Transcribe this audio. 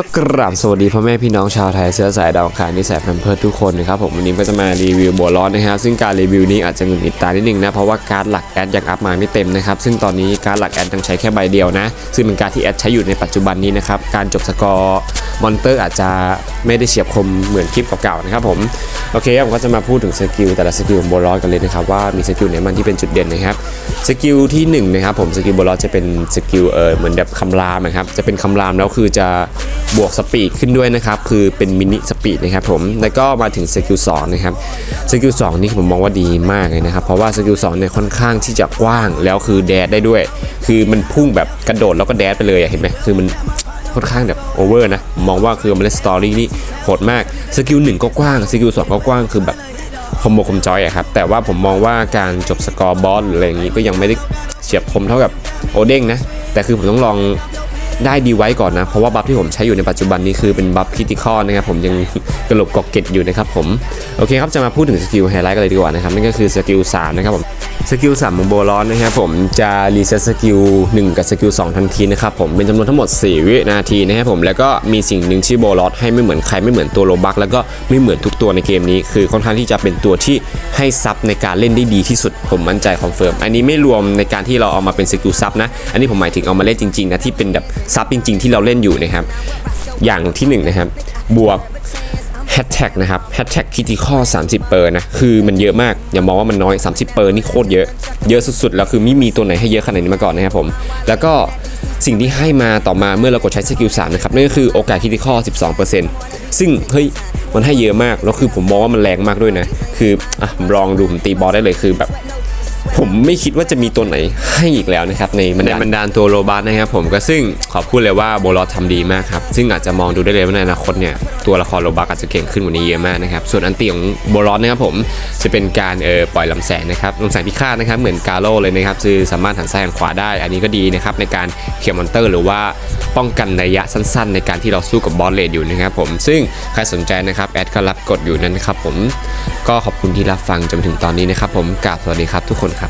ก็กราบสวัสดีพ่อแม่พี่น้องชาวไทยเสื้อสายดาวคารนิสัยแพมเพิร์ทุกคนนะครับผมวันนี้ก็จะมารีวิวโบร้อนนะครับซึ่งการรีวิวนี้อาจจะหงุดหงิดตานิดนึงนะเพราะว่าการหลักแอดยังอัพมาไม่เต็มนะครับซึ่งตอนนี้การหลักแอดยังใช้แค่ใบเดียวนะ ซึ่งเป็นการที่แอดใช้อยู่ในปัจจุบันนี้นะครับการจบสกอร์มอนเตอร์อาจจะไม่ได้เฉียบคมเหมือนคลิปเก่าๆนะครับผมโอเคผมก็จะมาพูดถึงสกิลแต่ละสกิลของโบร้อนกันเลยนะครับว่ามีสกิลไหนบ้างที่เป็นจุดเด่นนะครับสกิลที่หนึ่งนะครับผมสกิลบอลลอสจะเป็นสกิลเออเหมือนแบบคำรามนะครับจะเป็นคำรามแล้วคือจะบวกสปีดขึ้นด้วยนะครับ คือเป็นมินิสปีดนะครับผม แล้วก็มาถึงสกิลสองนะครับ สกิลสองนี่ผมมองว่าดีมากเลยนะครับ เพราะว่าสกิลสองเนี่ยค่อนข้างที่จะกว้าง แล้วคือแดดได้ด้วย คือมันพุ่งแบบกระโดดแล้วก็แดดไปเลยเห็นไหมคือมันค่อนข้างแบบโอเวอร์นะ มองว่าคือมันเล่นสตอรี่นี่โหดมาก สกิลหนึ่งก็กว้าง สกิลสองก็กว้าง คือแบบคอมโบคอมจอยอะครับ แต่ว่าผมมองว่าการจบสกอร์บอสหรืออะไรอย่างนี้ก็ยังไม่ได้เฉียบคมเท่ากับโอเด้งนะ แต่คือผมต้องลอง ได้ดีไว้ก่อนนะ เพราะว่าบัฟที่ผมใช้อยู่ในปัจจุบันนี้คือเป็นบัฟคิติคอนะครับผมยังกระโหลกกอกเก็ตอยู่นะครับผมโอเคครับจะมาพูดถึงสกิลไฮไลท์กันเลยดีกว่านะครับนั่นก็คือสกิล3นะครับผม สกิล3ของโบลอนนะครับผมจะรีเซ็ตสกิล1กับสกิล2ทันทีนะครับผมเป็นจำนวนทั้งหมด 4 วินาทีนะครับผมแล้วก็มีสิ่งหนึ่งที่โบลอนให้ไม่เหมือนใครไม่เหมือนตัวโลบักแล้วก็ไม่เหมือนทุกตัวในเกมนี้ คือค่อนข้างที่จะเป็นตัวที่ให้ซับในการเล่นได้ดีที่สุดผมมั่นใจคอนเฟิร์มอันนี้ไม่รวมในการที่เราเอามาเป็นสกิลซับนะ อันนี้ผมหมายถึงเอามาเล่นจริงๆนะที่เป็นแบบซับจริง ๆ ที่เราเล่นอยู่นะครับอย่างที่หนึ่งนะครับบวก แฮชแท็กนะครับแฮชแท็กคิติคอ30เปอร์นะคือมันเยอะมาก อย่ามองว่ามันน้อย 30เปอร์นี่โคตรเยอะ เยอะสุดๆ แล้วคือไม่มีตัวไหนให้เยอะขนาดนี้มาก่อนนะครับผม แล้วก็สิ่งที่ให้มาต่อมาเมื่อเรากดใช้สกิล3นะครับนั่นก็คือโอกาสคิติคอ12%ซึ่งเฮ้ยมันให้เยอะมาก แล้วคือผมมองว่ามันแรงมากด้วยนะ คืออะลองดูผมตีบอลได้เลยคือแบบ ผมไม่คิดว่าจะมีตัวไหนให้อีกแล้วนะครับในบรรดาบรรดาตัวโรบัสนะครับผมก็ซึ่งขอพูดเลยว่าโบลอสทำดีมากครับ ซึ่งอาจจะมองดูได้เลยว่าในอนาคตเนี่ยตัวละครโรบัสอาจจะเก่งขึ้นกว่านี้เยอะมากนะครับ ส่วนอันตีของโบลอสนะครับผมจะเป็นการเออปล่อยลำแสงนะครับลำแสงพิฆาตนะครับเหมือนกาโลเลยนะครับคือสามารถหันซ้ายหันขวาได้ อันนี้ก็ดีนะครับในการเคลียร์มอนเตอร์ หรือว่าป้องกันระยะสั้น ๆ ในการที่เราสู้กับบอสเลดอยู่นะครับผมซึ่งใครสนใจนะครับแอดก็รับกดอยู่นั่นนะครับผมก็ขอบคุณที่รับฟังจนถึงตอนนี้นะครับผมกราบสวัสดีครับทุกคนครับ